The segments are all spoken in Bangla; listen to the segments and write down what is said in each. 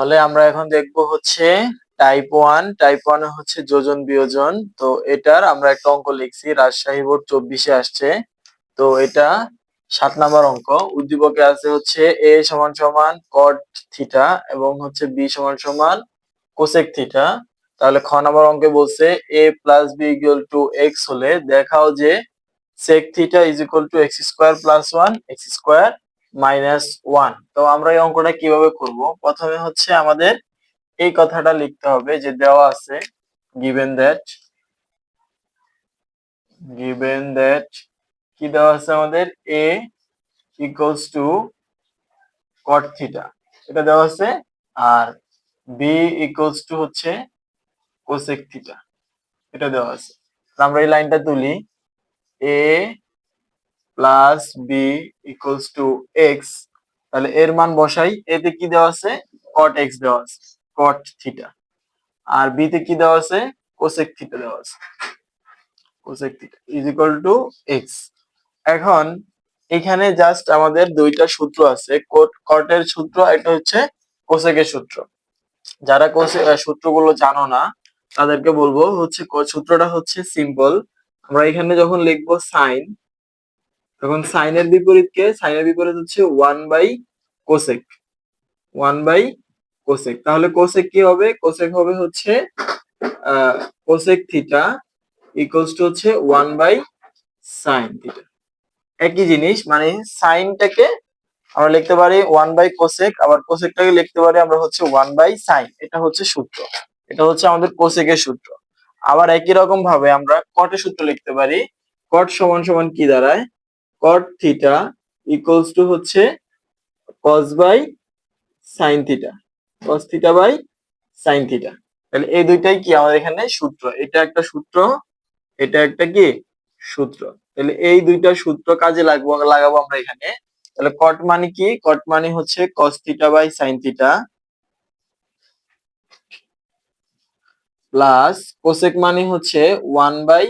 তাহলে আমরা এখন দেখব হচ্ছে টাইপ ওয়ান টাইপ ওয়ান হচ্ছে যোজন বিয়োজন। তো এটার আমরা একটা অঙ্ক লিখছি, রাজশাহী বোর্ড চব্বিশে আসছে। তো এটা সাত নাম্বার অঙ্ক। উদ্দীপকে আছে হচ্ছে এ সমান সমান কট থিটা এবং হচ্ছে বি সমান সমান কোসেক থিটা তাহলে খ নাম্বার অঙ্কে বলছে A plus B equal to X হলে দেখাও যে sec theta is equal to X square plus one X square minus one তো আমরা এই অঙ্কটা কীভাবে করব? প্রথমে হচ্ছে আমাদের এই কথাটা লিখতে হবে যে দেওয়া আছে গিভেন দ্যাট গিভেন দ্যাট কি দেওয়া আছে আমাদের? A equals to cot theta এটা দেওয়া আছে, আর বি ইকুয়ালস টু হচ্ছে কোসেক থিটা এটা দেওয়া আছে। আমরা এই লাইনটা তুলি A plus B equals to X তাহলে এর মান বসাই এতে কি দেওয়া আছে? কট এক্স দেওয়া আছে কট থিটা আর বি তে কি দেওয়া আছে? কোসেক থিটা দেওয়া আছে। Cosec theta is equal to X এখন এখানে জাস্ট আমাদের দুইটা সূত্র আছে কোট কটের সূত্র একটা হচ্ছে কোসেকের সূত্র। যারা কোসে সূত্রগুলো জানো না, তাদেরকে বলব হচ্ছে সূত্রটা হচ্ছে সিম্পল আমরা এখানে যখন লিখব সাইন তখন সাইনের বিপরীতকে সাইনের বিপরীত হচ্ছে one by cosec one by cosec তাহলে কোসেক কি হবে? কোসেক হবে হচ্ছে কোসেক থিটা ইকুয়ালস টু হচ্ছে ওয়ান বাই সাইন থিটা একই জিনিস মানে সাইনটাকে আমরা লিখতে পারি ওয়ান বাই কোসেক আবার কোসেকটাকে লিখতে পারি আমরা হচ্ছে ওয়ান বাই সাইন এটা হচ্ছে সূত্র, এটা হচ্ছে আমাদের কোসেকের সূত্র। আবার একই রকম ভাবে আমরা কটের সূত্র লিখতে পারি কট সমান সমান কি দাঁড়ায়? কট থিটা ইকুয়ালস টু হচ্ছে cos by sine theta cos theta by sine theta তাহলে এই দুইটাই কি আমাদের এখানে সূত্র? এটা একটা সূত্র, এটা একটা কি? সূত্র। তাহলে এই দুইটা সূত্র কাজে লাগবো, লাগাবো আমরা এখানে। তাহলে কট মানে কি? কট মানে হচ্ছে cos theta by sine theta plus cosec মানে হচ্ছে one by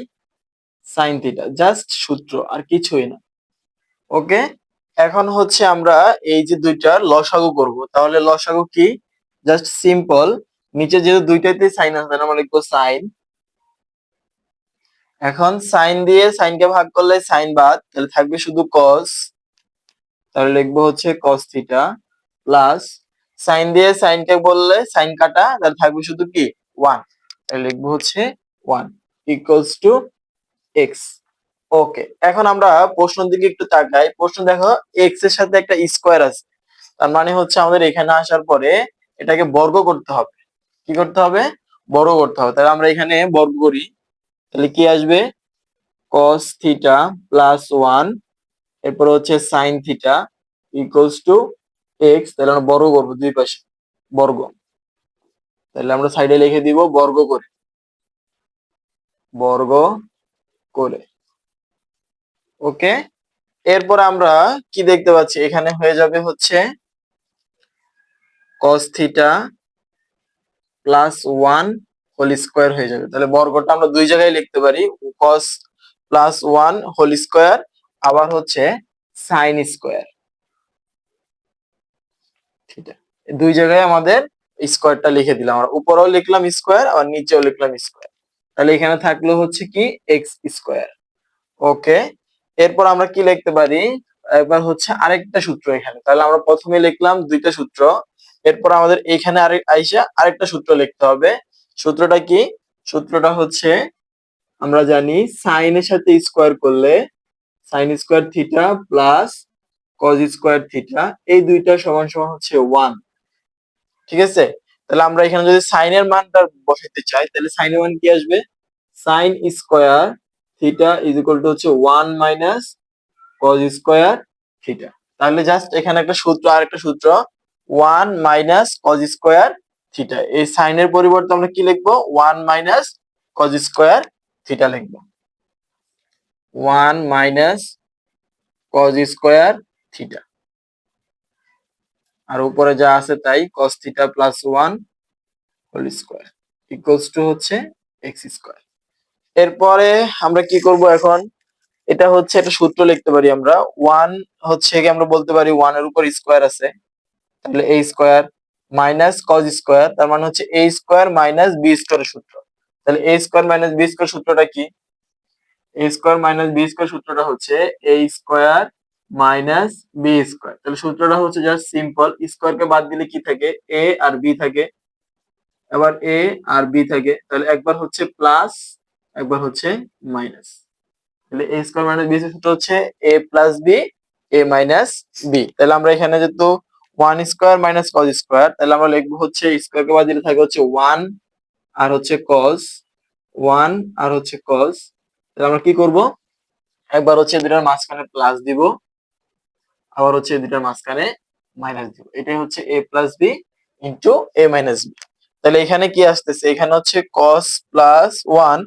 sine theta just সূত্র, আর কিছুই না। ওকে? এখন হচ্ছে আমরা এই যে দুইটার লসাগু করব। তাহলে লসাগু কি? জাস্ট সিম্পল নিচে যেহেতু দুইটাতে সাইন আছে আমরা লিখব সাইন। এখন সাইন দিয়ে সাইনকে ভাগ করলে সাইন বাদ, তাহলে থাকবে শুধু কস তাহলে লিখব হচ্ছে কস থিটা প্লাস সাইন দিয়ে সাইনকে বললে সাইন কাটা, তাহলে থাকবে শুধু কি? ওয়ান তাহলে লিখব হচ্ছে one equals to X okay এখন আমরা প্রশ্নের দিকে একটু তাকাই। প্রশ্ন দেখো এক্সের সাথে একটা স্কোয়ার আছে। তার মানে হচ্ছে আমাদের এখানে আসার পরে এটাকে বর্গ করতে হবে। কি করতে হবে? বর্গ করতে হবে। তাহলে আমরা এখানে বর্গ করি। তাহলে কি আসবে? Cos থিটা প্লাস ওয়ান এরপর হচ্ছে sine theta equals to X তাহলে আমরা বর্গ করব দুই পাশে। বর্গ। তাহলে আমরা সাইডে লিখে দিব বর্গ করে। বর্গ করে। ওকে? এরপর আমরা কি দেখতে পাচ্ছি? এখানে হয়ে যাবে হচ্ছে cos theta plus one whole square হয়ে যাবে। তাহলে বর্গটা আমরা দুই জায়গায় লিখতে পারি, cos plus one whole square আবার হচ্ছে সাইন স্কোয়ার দুই জায়গায় আমাদের স্কোয়ারটা লিখে দিলাম। আমরা উপরেও লিখলাম স্কোয়ার আবার নিচেও লিখলাম স্কোয়ার তাহলে এখানে থাকল হচ্ছে কি এক্স স্কোয়ার ওকে? এরপর আমরা কি লিখতে পারি? একবার হচ্ছে আরেকটা সূত্র এখানে। তাহলে আমরা প্রথমে লিখলাম দুইটা সূত্র। এরপর আমাদের এখানে আরেক আইসা আরেকটা সূত্র লিখতে হবে। সূত্রটা কি? সূত্রটা হচ্ছে, আমরা জানি সাইনের সাথে স্কোয়ার করলে sine square theta plus cos square theta এই দুইটা সমান সমান হচ্ছে ওয়ান ঠিক আছে? তাহলে আমরা এখানে যদি সাইনের মানটা বসাইতে চাই, তাহলে সাইনের মান কি আসবে? Sine square theta is equal to হচ্ছে one minus cos square theta তাহলে জাস্ট এখানে একটা সূত্র আর একটা সূত্র one minus cos square theta এই সাইনের পরিবর্তে আমরা কি লিখব? One minus cos square theta লিখব। One minus cos square theta আর উপরে যা আছে তাই cos theta plus one whole square equals to হচ্ছে এক্স স্কোয়ার এরপরে আমরা কি করব এখন? এটা হচ্ছে একটা সূত্র লিখতে পারি আমরা। ওয়ান হচ্ছে কি আমরা বলতে পারি ওয়ানের উপর স্কোয়ার আছে। তাহলে এই স্কোয়ার মাইনাস কজ স্কোয়ার তার মানে হচ্ছে A square minus B square সূত্র। তাহলে A square minus B square সূত্রটা কি? A square minus B square সূত্রটা হচ্ছে A square minus B square তাহলে সূত্রটা হচ্ছে জাস্ট সিম্পল স্কোয়ার কে বাদ দিলে কি থাকে? এ আর বি থাকে। আবার এ আর বি থাকে। তাহলে একবার হচ্ছে প্লাস একবার হচ্ছে মাইনাস তাহলে এ স্কোয়ার মাইনাস বি সূত্র হচ্ছে A plus B A minus B তাহলে আমরা এখানে যেহেতু one square minus cos square তাহলে আমরা লিখব হচ্ছে স্কোয়ার কে বাদ দিলে থাকে হচ্ছে ওয়ান আর হচ্ছে কজ ওয়ান আর হচ্ছে কজ তাহলে আমরা কি করব? একবার হচ্ছে দুটার মাঝখানে প্লাস দিব, আবার হচ্ছে দুটার মাঝখানে মাইনাস দিব। এটাই হচ্ছে A plus B into A minus B তাহলে এখানে কি আসতেছে? এখানে হচ্ছে কস প্লাস ওয়ান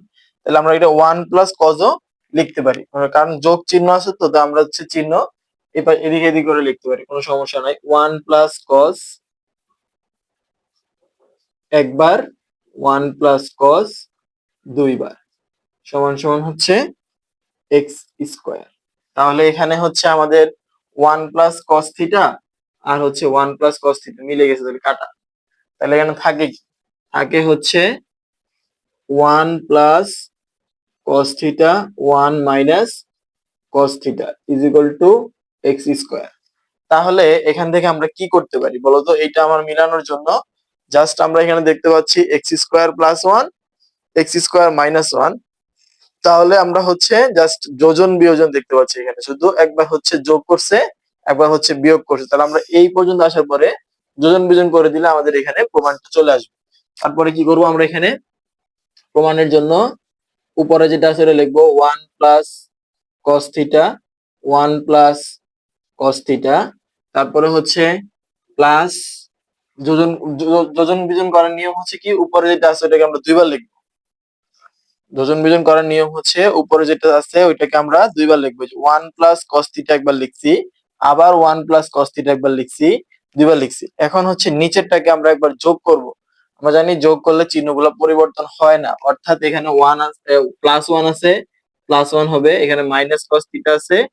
তাহলে আমরা এটা ওয়ান প্লাস কজও লিখতে পারি। কারণ যোগ চিহ্ন আছে তো আমরা হচ্ছে চিহ্ন এবার এদিকে এদিক করে লিখতে পারি, কোনো সমস্যা নাই। ওয়ান প্লাস কজ একবার ওয়ান প্লাস কস দুইবার, সমান সমান হচ্ছে এক্স স্কোয়ার তাহলে এখানে হচ্ছে আমাদের ওয়ান প্লাস কস থিটা আর হচ্ছে ওয়ান প্লাস কস থিটা মিলে গেছে, তাহলে কাটা। তাহলে এখানে থাকে কি? থাকে হচ্ছে one plus cos theta one minus cos theta is equal to X square তাহলে এখান থেকে আমরা কি করতে পারি বলতো? এটা আমার মিলানোর জন্য জাস্ট আমরা এখানে দেখতে পাচ্ছি X square plus one X square minus one তাহলে আমরা হচ্ছে জাস্ট যোজন বিয়োজন দেখতে পাচ্ছি এখানে। শুধু একবার হচ্ছে যোগ করছে, একবার হচ্ছে বিয়োগ করছে। তাহলে আমরা এই পর্যন্ত আসার পরে যোজন বিয়োজন করে দিলে আমাদের এখানে প্রমাণটা চলে আসবে। তারপরে কি করব আমরা এখানে? প্রমাণের জন্য উপরে যেটা আছে ওটা লিখব one plus cos theta one plus cos theta তারপরে হচ্ছে প্লাস যোজন বিজন করার নিয়ম হচ্ছে কি? উপরে যেটা আছে ওটাকে আমরা দুইবার লিখব। যোজন বিজন করার নিয়ম হচ্ছে উপরে যেটা আছে ওইটাকে আমরা দুইবার লিখব। ওয়ান প্লাস কস থিটা একবার লিখছি, আবার ওয়ান প্লাস কস থিটা একবার লিখছি, দুইবার লিখছি। এখন হচ্ছে নিচেরটাকে আমরা একবার যোগ করব। আমরা জানি যোগ করলে চিহ্নগুলো পরিবর্তন হয় না। অর্থাৎ এখানে ওয়ান আছে প্লাস ওয়ান আছে প্লাস ওয়ান হবে, এখানে মাইনাস কস থিটা আছে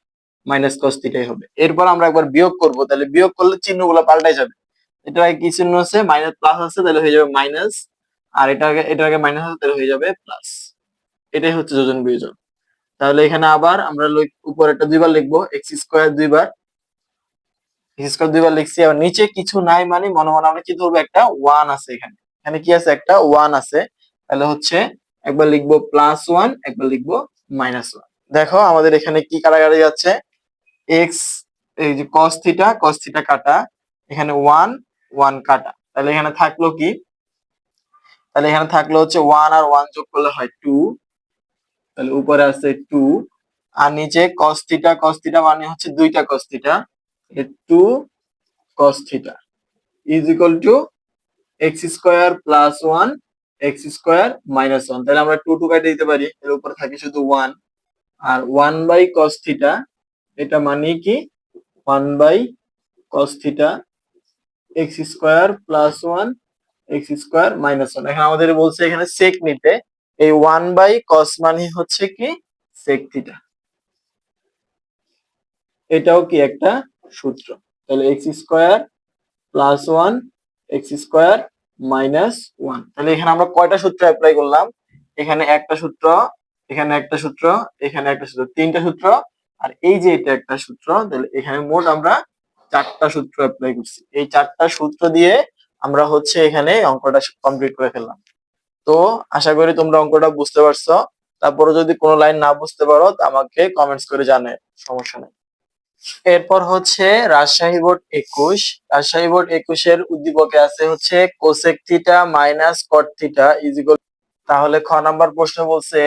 মাইনাস কস থিটাই হবে। এরপর আমরা একবার বিয়োগ করব, তাহলে বিয়োগ করলে চিহ্নগুলো পাল্টাই যাবে। এটা আগে কি চিহ্ন আছে? মাইনাস প্লাস আছে, তাহলে হয়ে যাবে মাইনাস আর এটা আগে এটা আগে মাইনাস আছে, তাহলে হয়ে যাবে প্লাস এটাই হচ্ছে যোজন বিয়োজন। তাহলে এখানে আবার আমরা লই- উপরে একটা দুইবার লিখব এক্স স্কোয়ার দুইবার। দুইবার লিখছি আর নিচে কিছু নাই মানে মনে মনে আমরা কি ধরবো, একটা ওয়ান আছে এখানে। এখানে কি আছে? একটা ওয়ান আছে। তাহলে হচ্ছে একবার লিখব প্লাস ওয়ান একবার লিখব মাইনাস ওয়ান দেখো আমাদের এখানে কি কাটাকাটি যাচ্ছে? এক্স এই যে কস থিটা কস থিটা কাটা। এখানে ওয়ান ওয়ান কাটা। তাহলে এখানে থাকল কি? তাহলে এখানে থাকল হচ্ছে ওয়ান আর ওয়ান যোগ করলে হয় টু তাহলে উপরে আছে টু আর নিচে কস থিটা কস থিটা মানে হচ্ছে দুইটা cos theta two cos theta is equal to X square plus one X square minus one তাহলে আমরা টু টু কেটে দিতে পারি। এর উপরে থাকে শুধু ওয়ান আর ওয়ান বাই কস থিটা এটা মানে কি? One by cos theta X square plus one X square minus one এখন আমাদের বলছে এখানে সেক নিতে। এই ওয়ান বাই কস মানে হচ্ছে কি? সেক থিটা এটাও কি একটা সূত্র। তাহলে X square plus one X square minus one তাহলে এখানে আমরা কয়টা সূত্র অ্যাপ্লাই করলাম? এখানে একটা সূত্র, এখানে একটা সূত্র, এখানে একটা সূত্র, তিনটা সূত্র, আর এই যে এটা একটা সূত্র, তাহলে এখানে মোট আমরা চারটা সূত্র অ্যাপ্লাই করছি। এই চারটা সূত্র দিয়ে আমরা হচ্ছে এখানে অঙ্কটা কমপ্লিট করে ফেললাম। তো আশা করি তোমরা অঙ্কটা বুঝতে পারছ। তারপরে যদি কোনো লাইন না বুঝতে পারো আমাকে কমেন্টস করে জানে সমস্যা নেই। এরপর হচ্ছে রাজশাহী বোর্ড একুশ। রাজশাহী বোর্ড একুশের উদ্দীপকে আছে হচ্ছে cosec theta minus cot theta is equal তাহলে খ নাম্বার প্রশ্ন বলছে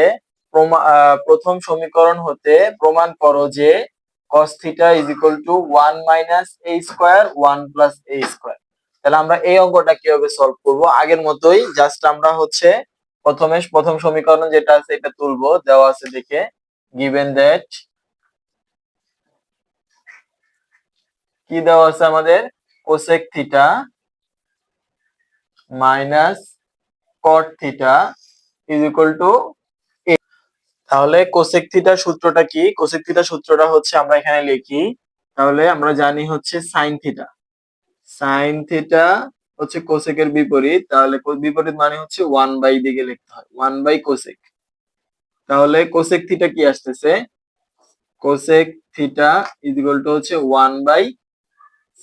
প্রথম সমীকরণ হতে প্রমাণ করো যে cos theta is two one minus A square one plus A square তাহলে আমরা এই অঙ্কটা কীভাবে সলভ করব? আগের মতোই জাস্ট আমরা হচ্ছে প্রথমে প্রথম সমীকরণ যেটা আছে এটা তুলবো। দেওয়া আছে দেখে। গিভেন দ্যাট কি দেওয়া আছে আমাদের? Cosec theta minus cot theta is equal to তাহলে কোসেক থিটার সূত্রটা কি? কোসেক থিটার সূত্রটা হচ্ছে আমরা এখানে লিখি, তাহলে আমরা জানি হচ্ছে সাইন থিটা সাইন থিটা হচ্ছে কোসেকের বিপরীত, তাহলে বিপরীত মানে হচ্ছে ওয়ান বাই দিকে লিখতে হয় ওয়ান বাই কোসেক তাহলে কোসেক থিটা কি আসতেছে? Cosec theta is equal to হচ্ছে ওয়ান বাই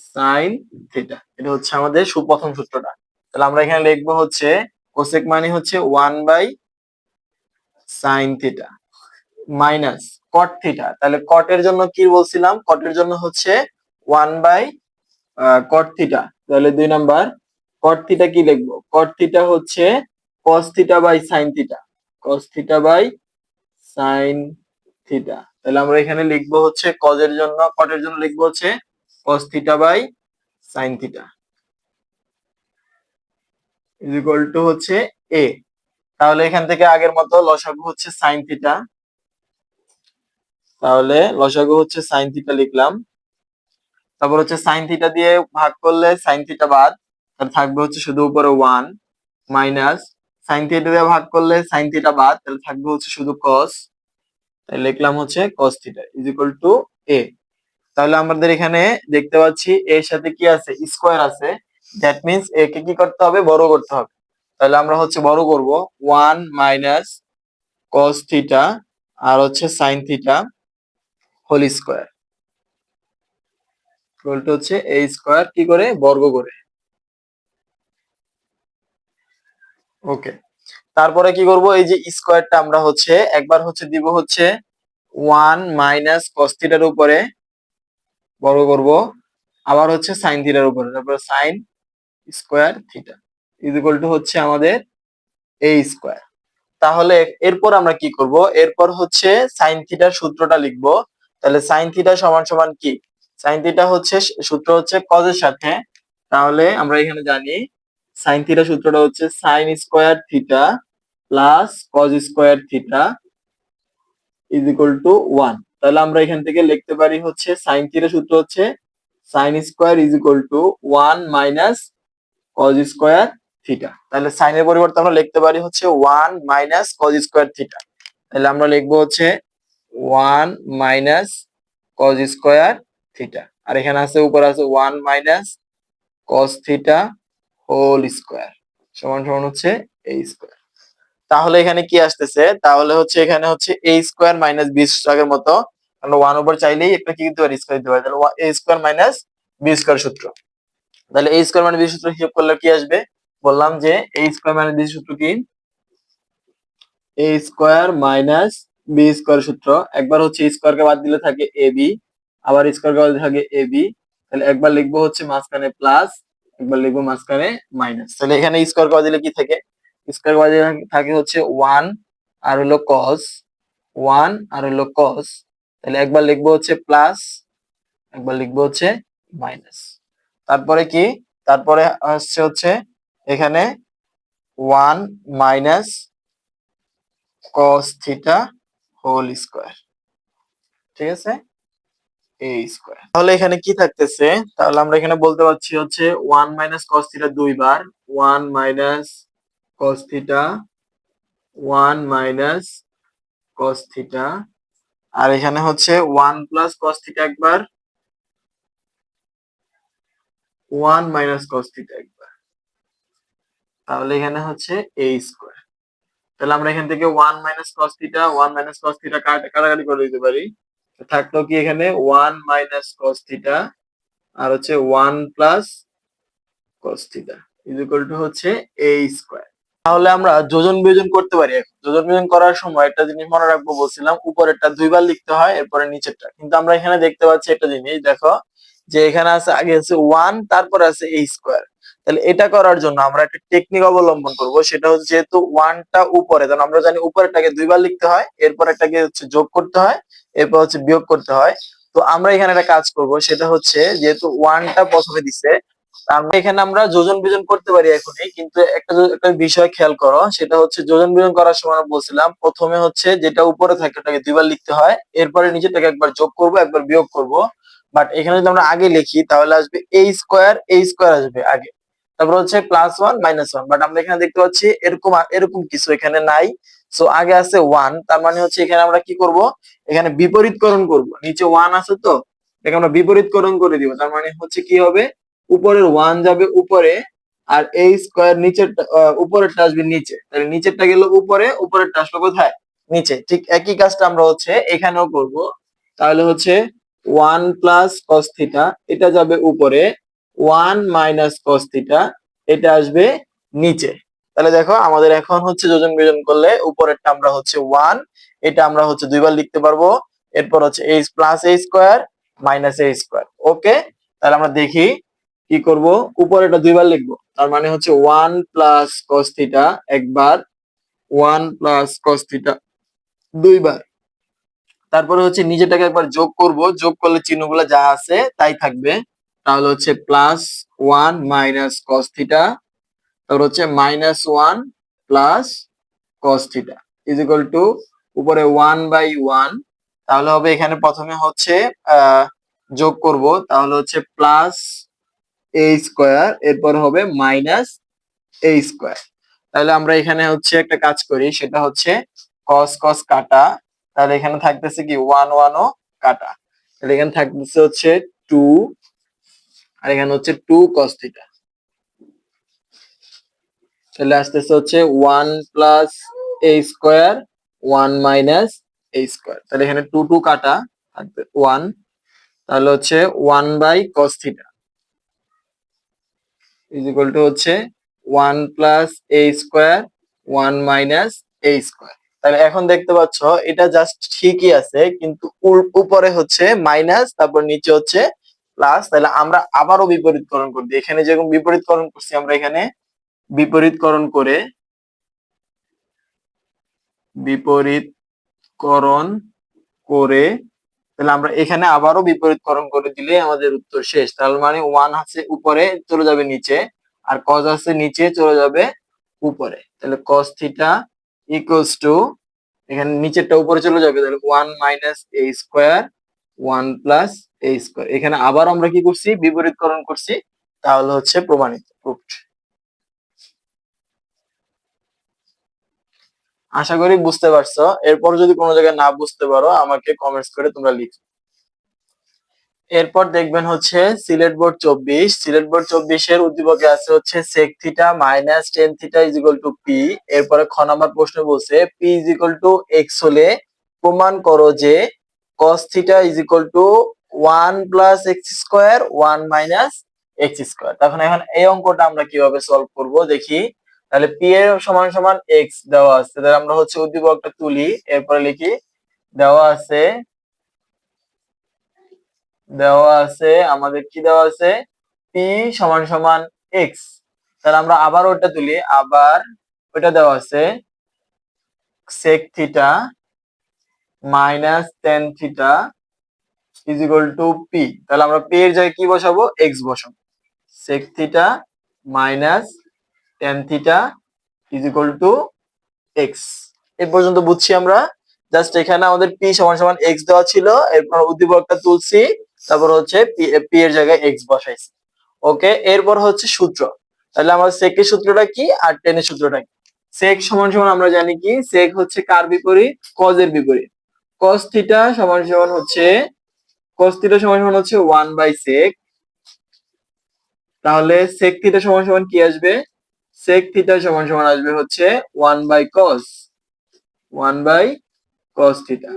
সাইন থিটা এটা হচ্ছে আমাদের সুপ্রথম সূত্রটা। তাহলে আমরা এখানে লিখব হচ্ছে কোসেক মানে হচ্ছে one by sine theta minus cot theta তাহলে কটের জন্য কি বলছিলাম? কটের জন্য হচ্ছে ওয়ান বাই কট থিটা তাহলে দুই নাম্বার কট থিটা কি লিখব? কট থিটা হচ্ছে cos theta by sine theta cos theta by sine theta তাহলে আমরা এখানে লিখব হচ্ছে কজের জন্য কটের জন্য লিখব হচ্ছে cos theta by sine theta is equal to হচ্ছে এ তাহলে এখান থেকে আগের মতো লসাগু হচ্ছে সাইন থিটা তাহলে লসাগু হচ্ছে সাইন থিটা লিখলাম। তারপর হচ্ছে সাইন থিটা দিয়ে ভাগ করলে সাইন থিটা বাদ তাহলে থাকবে হচ্ছে শুধু উপরে ওয়ান মাইনাস সাইন থিটা দিয়ে ভাগ করলে সাইন থিটা বাদ, তাহলে থাকবে হচ্ছে শুধু কস তাই লিখলাম হচ্ছে cos theta is equal to A তাহলে আমাদের এখানে দেখতে পাচ্ছি এর সাথে কি আছে? স্কোয়ার আছে। দ্যাট মিন্স এ কে করতে হবে? বড় করতে হবে। তাহলে আমরা হচ্ছে বড় করব। ওয়ান মাইনাস কস থিটা আর হচ্ছে sine theta whole square. Equal হচ্ছে এ স্কোয়ার কি করে? বর্গ করে। ওকে। তারপরে কি করব? এই যে স্কোয়ারটা আমরা হচ্ছে একবার হচ্ছে দিব হচ্ছে ওয়ান মাইনাস থিটার উপরে বর্গ করব। আবার হচ্ছে সাইন থিটার উপরে, তারপর sine square theta is equal to হচ্ছে আমাদের এ স্কোয়ার তাহলে এরপর আমরা কি করব? এরপর হচ্ছে সাইন থিটার সূত্রটা লিখব। তাহলে সাইন থিটা সমান সমান কি? সাইন থিটা হচ্ছে সূত্র হচ্ছে কজের সাথে। তাহলে আমরা এখানে জানি সাইন থিটা সূত্রটা হচ্ছে sine square theta plus cos square theta is equal to one তাহলে আমরা এখান থেকে লিখতে পারি হচ্ছে সাইন থিটা সূত্র হচ্ছে sine square is equal to one minus cos square theta তাহলে সাইনের পরিবর্তে আমরা লিখতে পারি হচ্ছে one minus cos square theta তাহলে আমরা লিখব হচ্ছে one minus cos square theta আর এখানে আছে, উপর আছে one minus cos theta whole square সমান সমান হচ্ছে এ স্কোয়ার তাহলে এখানে কি আসতেছে? তাহলে হচ্ছে এখানে হচ্ছে এ স্কোয়ার মাইনাস বি আগের মতো। ওয়ান ওভার চাইলেই একটা কি দিতে পারি? স্কোয়ার দিতে পারি। তাহলে A square minus B square সূত্র। তাহলে এ স্কোয়ার মাইনাস বি সূত্র হিসাব করলে কি আসবে? বললাম যে এ স্কোয়ার মাইনাস বি সূত্র কি? A square minus B square সূত্র। একবার হচ্ছে স্কোয়ার কে বাদ দিলে থাকে এ বি আবার স্কোয়ার কে বাদ দিলে থাকে এ বি তাহলে একবার লিখব হচ্ছে মাঝখানে প্লাস একবার লিখব মাঝখানে মাইনাস তাহলে এখানে স্কোয়ার কে বাদ দিলে কি থাকে? স্কোয়ার কে বাদ দিলে থাকে হচ্ছে ওয়ান আর হলো কস ওয়ান আর হলো কস তাহলে একবার লিখব হচ্ছে প্লাস একবার লিখব হচ্ছে মাইনাস তারপরে কি? তারপরে আসছে হচ্ছে এখানে one minus cos theta whole square ঠিক আছে? এ স্কোয়ার তাহলে এখানে কি থাকতেছে? তাহলে আমরা এখানে বলতে পারছি হচ্ছে ওয়ান মাইনাস কস থিটা দুইবার one minus cos theta one minus cos theta আর এখানে হচ্ছে ওয়ান প্লাস কস থিটা একবার। ওয়ান মাইনাস কস থিটা একবার। তাহলে এখানে হচ্ছে এ স্কোয়ার তাহলে আমরা এখান থেকে one minus cos theta one minus cos theta কাটাকাটি করে দিতে পারি। থাকল কি এখানে ওয়ান মাইনাস কস থিটা আর হচ্ছে one plus cos theta is equal to হচ্ছে এ স্কোয়ার তাহলে আমরা যোজন বিয়োজন করতে পারি। যোজন বিয়োজন করার সময় একটা জিনিস মনে রাখব, বলছিলাম, উপরেরটা দুইবার লিখতে হয়, এরপরে নিচেরটা। কিন্তু আমরা এখানে দেখতে পাচ্ছি একটা জিনিস, দেখো, যে এখানে আছে, আগে আছে ওয়ান তারপরে আছে এই স্কোয়ার তাহলে এটা করার জন্য আমরা একটা টেকনিক অবলম্বন করব, সেটা হচ্ছে যেহেতু ওয়ানটা উপরে, তাহলে আমরা জানি উপরেরটাকে দুইবার লিখতে হয়, এরপর একটাকে হচ্ছে যোগ করতে হয়, এরপর হচ্ছে বিয়োগ করতে হয়। তো আমরা এখানে একটা কাজ করব, সেটা হচ্ছে যেহেতু ওয়ানটা প্রথমে দিছে আমরা এখানে আমরা যোজন বিজন করতে পারি এখনই, কিন্তু একটা একটা বিষয় খেয়াল করো, সেটা হচ্ছে যোজন বিজন করার সময় আমরা বলছিলাম, প্রথমে হচ্ছে যেটা উপরে থাকে ওটাকে দুইবার লিখতে হয়, এরপরে নিচেটাকে একবার যোগ করব, একবার বিয়োগ করব। বাট এখানে যদি আমরা আগে লিখি, তাহলে আসবে এ স্কোয়ার এ স্কোয়ার আসবে আগে। তারপর হচ্ছে plus one minus one but আমরা এখানে দেখতে পাচ্ছি এরকম এরকম কিছু এখানে নাই। সো আগে আছে ওয়ান তার মানে হচ্ছে এখানে আমরা কি করব? এখানে বিপরীতকরণ করব। নিচে ওয়ান আছে তো, এটাকে আমরা বিপরীতকরণ করে দিব। তার মানে হচ্ছে কি হবে? উপরের ওয়ান যাবে উপরে আর এই স্কোয়ার নিচের উপরেরটা আসবে নিচে। তাহলে নিচেরটা গেল উপরে, উপরেরটা আসলো কোথায়? নিচে। ঠিক একই কাজটা আমরা হচ্ছে এখানেও করব। তাহলে হচ্ছে ওয়ান প্লাস কস থিটা এটা যাবে উপরে ওয়ান মাইনাস কস থিটা এটা আসবে নিচে। তাহলে দেখো আমাদের এখন হচ্ছে যোজন বিয়োজন করলে উপরেরটা আমরা হচ্ছে ওয়ান এটা আমরা হচ্ছে দুইবার লিখতে পারব। এরপর হচ্ছে H plus A square minus A square okay তাহলে আমরা দেখি কি করব? উপরে এটা দুইবার লিখব। তার মানে হচ্ছে ওয়ান প্লাস কস থিটা একবার ওয়ান প্লাস কস থিটা দুইবার। তারপরে হচ্ছে নিজেটাকে একবার যোগ করব। যোগ করলে চিহ্নগুলো যা আছে তাই থাকবে। তাহলে হচ্ছে plus one minus cos theta তারপর হচ্ছে minus one plus cos theta is equal to উপরে ওয়ান বাই ওয়ান তাহলে হবে এখানে প্রথমে হচ্ছে যোগ করব। তাহলে হচ্ছে প্লাস এ স্কোয়ার এরপর হবে মাইনাস এ স্কোয়ার তাহলে আমরা এখানে হচ্ছে একটা কাজ করি, সেটা হচ্ছে কস কস কাটা। তাহলে এখানে থাকতেছে কি? ওয়ান ওয়ান ও কাটা। তাহলে এখানে থাকতেছে হচ্ছে টু আর এখানে হচ্ছে টু কস থিটা তাহলে আসতেছে হচ্ছে one plus A square one minus A square তাহলে এখানে টু টু কাটা থাকবে ওয়ান তাহলে হচ্ছে one by cos theta is equal to হচ্ছে one plus A square one minus A square তাহলে এখন দেখতে পাচ্ছ, এটা জাস্ট ঠিকই আছে, কিন্তু উপরে হচ্ছে মাইনাস তারপর নিচে হচ্ছে প্লাস তাহলে আমরা আবারও বিপরীতকরণ করব এখানে যেরকম বিপরীতকরণ করছি, আমরা এখানে বিপরীতকরণ করে বিপরীতকরণ করে তাহলে আমরা এখানে আবারও বিপরীতকরণ করে দিলে আমাদের উত্তর শেষ। তাহলে মানে ওয়ান আছে উপরে, চলে যাবে নিচে, আর কজ আছে নিচে, চলে যাবে উপরে। তাহলে কস থিটা ইকুয়ালস টু এখানে নিচেরটা উপরে চলে যাবে, তাহলে one minus A square one plus A square এখানে আবার আমরা কি করছি? বিপরীতকরণ করছি। তাহলে হচ্ছে প্রমাণিত প্রুফড আশা করি বুঝতে পারছ। এরপর যদি কোনো জায়গায় না বুঝতে পারো, আমাকে কমেন্টস করে তোমরা লিখো। এরপর দেখবেন হচ্ছে সিলেট বোর্ড চব্বিশ। সিলেট বোর্ড চব্বিশের উদ্দীপকে আছে হচ্ছে sec theta minus tan theta is equal to P এরপরে খ নাম্বার প্রশ্ন বলছে P is equal to X হলে প্রমাণ করো যে cos theta is equal to one plus X square one minus X square তখন এখন এই অঙ্কটা আমরা কীভাবে সলভ করব দেখি। তাহলে পি এর সমান সমান এক্স দেওয়া আছে। তাহলে আমরা হচ্ছে উদ্দীপকটা তুলি, এরপরে লিখি, দেওয়া আছে দেওয়া আছে, আমাদের কি দেওয়া আছে? পি সমান সমান এক্স তাহলে আমরা আবার ওটা তুলি, আবার ওটা দেওয়া আছে sec theta minus tan theta is equal to P তাহলে আমরা পি এর জায়গায় কি বসাবো? এক্স বসাবো। Sec theta minus tan theta is equal to X এ পর্যন্ত বুঝছি আমরা। জাস্ট এখানে আমাদের পি সমান সমান এক্স দেওয়া ছিল। এরপর উদ্দীপকটা তুলছি। তারপর হচ্ছে পি এর জায়গায় এক্স বসাইছি। ওকে এরপর হচ্ছে সূত্র। তাহলে আমার সেকের সূত্রটা কি আর টেনের সূত্রটা কি? সেক সমান সমান আমরা জানি কি? সেক হচ্ছে কার বিপরীত? কজের বিপরীত। কস থিটা সমান সমান হচ্ছে কস থিটা সমান সমান হচ্ছে ওয়ান বাই তাহলে সেক থিটা সমান সমান কি আসবে? সেক থিটা সমান সমান আসবে হচ্ছে one by cos one by cos theta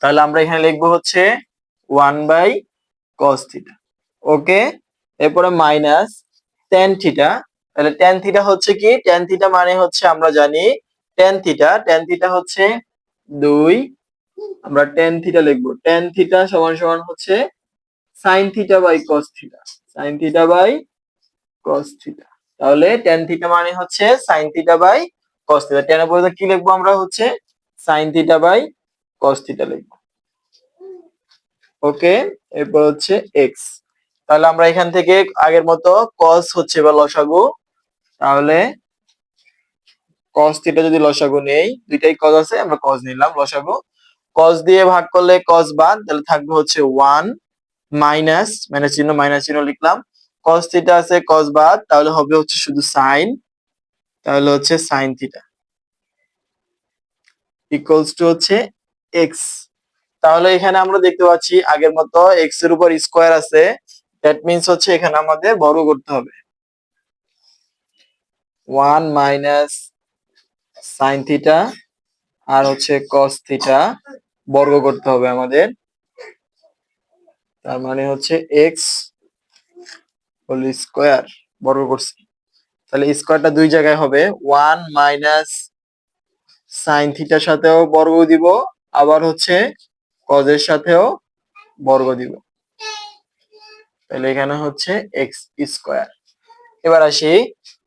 তাহলে আমরা এখানে লিখব হচ্ছে one by cos theta okay এরপরে মাইনাস টেন থিটা তাহলে টেন থিটা হচ্ছে কি? টেন থিটা মানে হচ্ছে আমরা জানি টেন থিটা টেন থিটা হচ্ছে দুই। আমরা টেন থিটা লিখব। টেন থিটা সমান সমান হচ্ছে sine theta by cos theta sine theta by cos theta তাহলে টেন থিটা মানে হচ্ছে sine theta by cos theta টেনের পরে কি লিখব আমরা হচ্ছে sine theta by cos theta লিখব। ওকে এরপর হচ্ছে এক্স তাহলে আমরা এখান থেকে আগের মতো কস হচ্ছে বা লসাগু। তাহলে কস থিটা যদি লসাগু নেই, দুইটাই কস আছে, আমরা কস নিলাম লসাগু। কস দিয়ে ভাগ করলে কস বাদ, তাহলে থাকবে হচ্ছে ওয়ান মাইনাস মাইনাস চিহ্ন মাইনাস চিহ্ন লিখলাম। কস থিটা আছে কস বাদ, তাহলে হবে হচ্ছে শুধু সাইন তাহলে হচ্ছে সাইন থিটা ইকুয়ালস টু হচ্ছে এক্স তাহলে এখানে আমরা দেখতে পাচ্ছি আগের মতো এক্সের উপর স্কোয়ার আছে দ্যাট মিন্স হচ্ছে এখানে আমাদের বর্গ করতে হবে। ওয়ান মাইনাস সাইন থিটা আর হচ্ছে কস থিটা বর্গ করতে হবে আমাদের। তার মানে হচ্ছে এক্স হোল স্কোয়ার বর্গ করছি। তাহলে স্কোয়ারটা দুই জায়গায় হবে। ওয়ান মাইনাস সাইন থিটার সাথেও বর্গ দিব, আবার হচ্ছে কজের সাথেও বর্গ দিব। তাহলে এখানে হচ্ছে এক্স স্কোয়ার। এবার আসি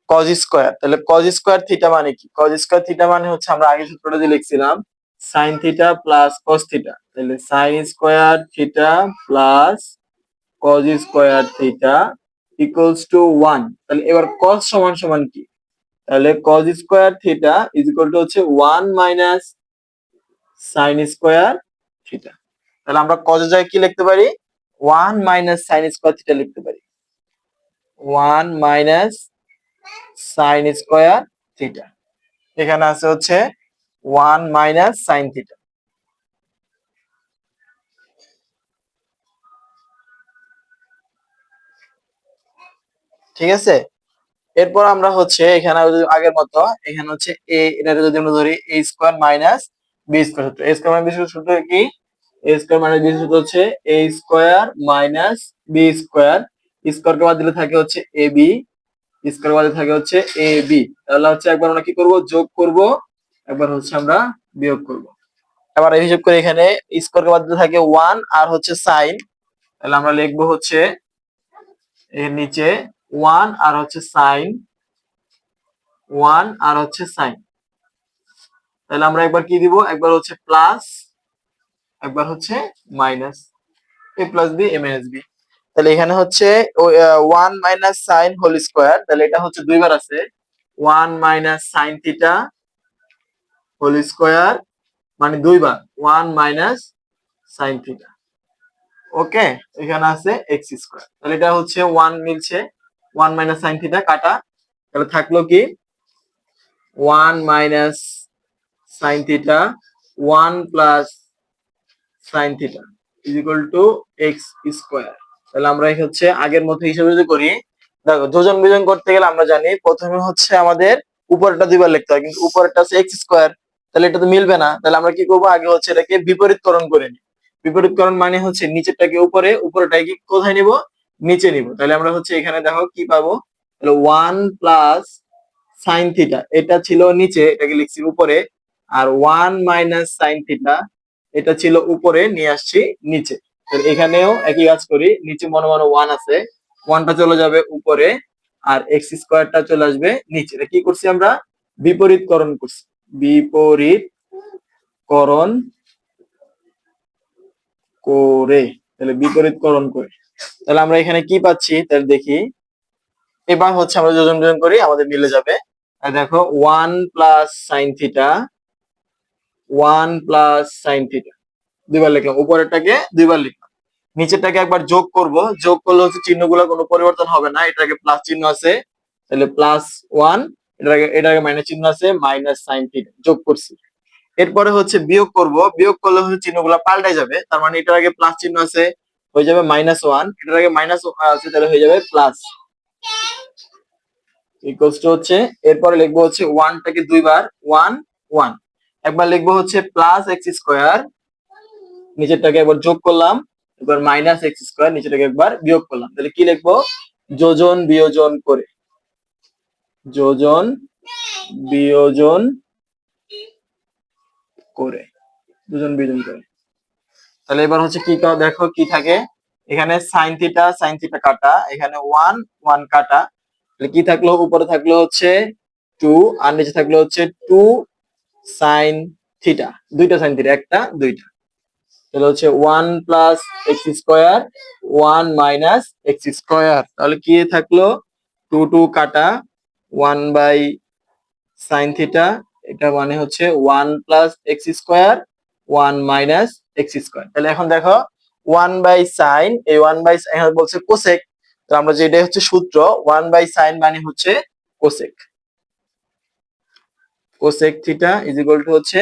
কজ স্কোয়ার। তাহলে কজ স্কোয়ার থিটা মানে কি? কজ স্কোয়ার থিটা মানে হচ্ছে আমরা আগে সূত্রটা যে লিখছিলাম, sine theta plus cos theta. তাহলে sine square theta plus cos square theta equals to one তাহলে এবার কস সমান সমান কি? তাহলে cos square theta is equal to হচ্ছে one minus sine square theta তাহলে আমরা কজের জায়গায় কি লিখতে পারি? One minus sine square theta লিখতে পারি। One minus sine square theta এখানে আছে হচ্ছে ওয়ান মাইনাস সাইন থিটা ঠিক আছে? এরপর আমরা হচ্ছে এখানে আগের মতো, এখানে হচ্ছে এ এটা যদি আমরা ধরি A square minus B square সূত্র। A square minus B square সূত্র কি? এ স্কোয়ার মাইনাস বি সূত্র হচ্ছে A square minus B square square কে বাদ দিলে থাকে হচ্ছে এ বি স্কোয়ার বাদে থাকে হচ্ছে এ বি তাহলে হচ্ছে একবার আমরা কি করব? যোগ করব। একবার হচ্ছে আমরা বিয়োগ করব। এবার এই হিসাব করে এখানে স্কোয়ার কে বাদ দিলে থাকে ওয়ান আর হচ্ছে সাইন তাহলে আমরা লিখব হচ্ছে এর নিচে ওয়ান আর হচ্ছে সাইন, ওয়ান আর হচ্ছে সাইন। তাহলে আমরা একবার কি দিব? একবার হচ্ছে প্লাস, একবার হচ্ছে minus, A plus B, A minus B. তাহলে এখানে হচ্ছে one minus sine whole square, তাহলে এটা হচ্ছে দুইবার আছে। One minus sine theta whole square মানে দুইবার, one minus sine theta. Okay? এখানে আছে এক্স স্কোয়ার। তাহলে এটা হচ্ছে ওয়ান মিলছে ওয়ান মাইনাস সাইন থিটা কাটা। তাহলে থাকল কি? One minus sine theta, one plus sine theta is equal to X square তাহলে আমরা হচ্ছে আগের মতো হিসাবে যদি করি, দেখো যোজন বিজন করতে গেলে আমরা জানি প্রথমে হচ্ছে আমাদের উপরটা দুইবার লিখতে হয়, কিন্তু উপরেরটা হচ্ছে এক্স স্কোয়ার তাহলে এটা তো মিলবে না। তাহলে আমরা কি করব? আগে হচ্ছে এটাকে বিপরীতকরণ করে নিই। বিপরীতকরণ মানে হচ্ছে নিচেরটাকে উপরে উপরেটাকে কোথায় নিব? নিচে নিব। তাহলে আমরা হচ্ছে এখানে দেখো কি পাবো? তাহলে ওয়ান প্লাস সাইন থিটা এটা ছিল নিচে, এটাকে লিখছি উপরে, আর ওয়ান মাইনাস সাইন থিটা এটা ছিল উপরে, নিয়ে আসছি নিচে। এখানেও একই কাজ করি, নিচে মনে মনে ওয়ান আছে ওয়ানটা চলে যাবে উপরে, আর এক্স স্কোয়ারটা চলে আসবে নিচে। কি করছি আমরা? বিপরীতকরণ করছি। বিপরীত করণ করে, তাহলে বিপরীতকরণ করে। তাহলে আমরা এখানে কি পাচ্ছি? তাহলে দেখি। এবার হচ্ছে আমরা যোজন যোজন করি, আমাদের মিলে যাবে। দেখো one plus sine theta one plus sine theta দুইবার লিখলাম, উপরেরটাকে দুইবার লিখলাম। নিচেরটাকে একবার যোগ করব। যোগ করলে হচ্ছে চিহ্নগুলো কোনো পরিবর্তন হবে না, এটাকে প্লাস চিহ্ন আছে। তাহলে প্লাস ওয়ান এটাকে এটাকে মাইনাস চিহ্ন আছে মাইনাস সাইন থিটা যোগ করছি। এরপরে হচ্ছে বিয়োগ করব। বিয়োগ করলে হচ্ছে চিহ্নগুলো পাল্টাই যাবে। তার মানে এটার আগে প্লাস চিহ্ন আছে। হয়ে যাবে মাইনাস ওয়ান এটার আগে মাইনাস আছে, তাহলে হয়ে যাবে প্লাস হচ্ছে, এরপরে লিখব হচ্ছে ওয়ানটাকে দুইবার ওয়ান ওয়ান একবার লিখব হচ্ছে প্লাস এক্স স্কোয়ার নিচেরটাকে একবার যোগ করলাম, এবার মাইনাস এক্স স্কোয়ার নিচেরটাকে একবার বিয়োগ করলাম। তাহলে কি লিখব? যোজন, বিয়োজন করে। যোজন, বিয়োজন করে। দুজন বিয়োজন করে। তাহলে এবার হচ্ছে কি দেখো কি থাকে? এখানে সাইন থিটা সাইন থিটা কাটা। এখানে ওয়ান ওয়ান কাটা। তাহলে কি থাকল? উপরে থাকল হচ্ছে টু আর নিচে থাকল হচ্ছে টু সাইন থিটা দুইটা সাইন থিটা একটা, দুইটা। তাহলে হচ্ছে one plus X square one minus X square তাহলে কি থাকল? টু টু কাটা। ওয়ান বাই সাইন থিটা এটা মানে হচ্ছে one plus X square one minus X square তাহলে এখন দেখো ওয়ান বাই সাইন এই ওয়ান বাই এখানে বলছে কোসেক তো আমরা যেটা হচ্ছে সূত্র ওয়ান বাই সাইন মানে হচ্ছে cosec cosec theta is equal to হচ্ছে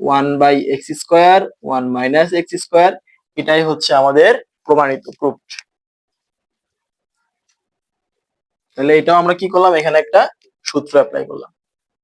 one by X square one minus X square এটাই হচ্ছে আমাদের প্রমাণিত প্রুফ তাহলে এটাও আমরা কি করলাম? এখানে একটা সূত্র অ্যাপ্লাই করলাম।